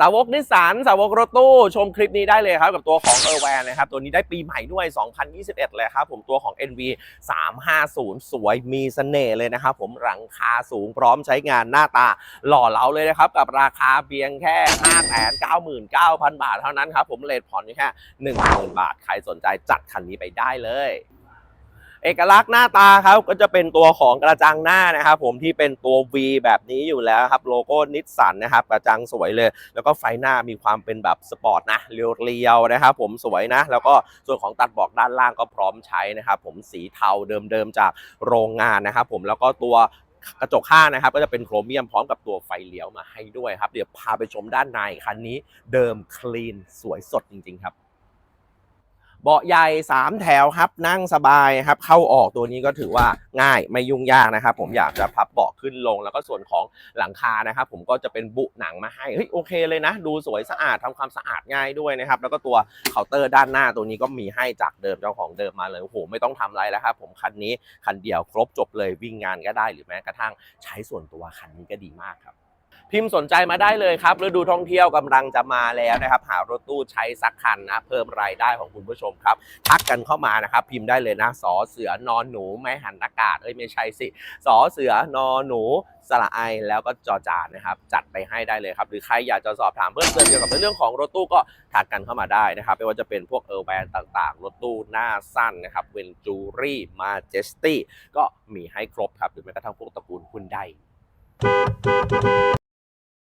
สาวกนิสสันสาวกรถตู้ชมคลิปนี้ได้เลยครับกับตัวของเออร์แวนนะครับตัวนี้ได้ปีใหม่ด้วย 2021 เลยครับผมตัวของ NV 350 สวยมีเสน่ห์เลยนะครับผมหลังคาสูงพร้อมใช้งานหน้าตาหล่อเหลาเลยนะครับกับราคาเพียงแค่ 599,000 บาทเท่านั้นครับผมเลทผ่อนแค่ 10,000 บาท ใครสนใจจัดคันนี้ไปได้เลย เอกลักษณ์หน้าตาครับก็จะเป็นตัวของกระจังหน้านะครับผมที่เป็นตัว V แบบนี้อยู่แล้วครับโลโก้นิสสันนะครับกระจังสวยเลย แล้วก็ไฟหน้ามีความเป็นแบบสปอร์ตนะเรียวๆนะครับผมสวยนะ แล้วก็ส่วนของตัดบอกด้านล่างก็พร้อมใช้นะครับผมสีเทาเดิมๆจากโรงงานนะครับผมแล้วก็ตัวกระจกข้างนะครับก็จะเป็นโครเมียมพร้อมกับตัวไฟเลี้ยวมาให้ด้วยครับ เดี๋ยวพาไปชมด้านในคันนี้เดิมคลีนสวยสดจริง ๆ ครับ เบาะใหญ่ 3 แถวครับนั่งสบายครับเข้าออกตัวนี้ก็ถือว่าง่ายไม่ยุ่งยากนะครับ ผมอยากจะพับเบาะขึ้นลง แล้วก็ส่วนของหลังคานะครับ ผมก็จะเป็นบุหนังมาให้เฮ้ยโอเคเลยนะ ดูสวยสะอาดทำความสะอาดง่ายด้วยนะครับ แล้วก็ตัวเคาน์เตอร์ด้านหน้าตัวนี้ก็มีให้จากเดิมเจ้าของเดิมมาเลยโอ้โหไม่ต้องทำอะไรแล้วครับผมคันนี้คันเดียวครบจบเลยวิ่งงานก็ได้หรือแม้กระทั่งใช้ส่วนตัวคันนี้ก็ดีมากครับ พิมพ์สนใจมาได้เลยครับฤดูท่องเที่ยวกำลังจะมาแล้วนะครับ หารถตู้ใช้สักคันนะ เพิ่มรายได้ของคุณผู้ชมครับ ทักกันเข้ามานะครับ พิมพ์ได้เลยนะสอเสือนอนหนูไม่หันอากาศเอ้ยไม่ใช่สิสอเสือนอนหนูสระไอแล้วก็จอจานนะครับ จัดไปให้ได้เลยครับ หรือใครอยากจะสอบถามเพิ่มเติมเกี่ยวกับเรื่องของรถตู้ก็ทักกันเข้ามาได้นะครับไม่ว่าจะเป็นพวกเออร์แวนต่างๆ รถตู้หน้าสั้นนะครับเวนจูรี่มาเจสตี้ก็มีให้ครบครับหรือแม้กระทั่งพวกตระกูลคุณได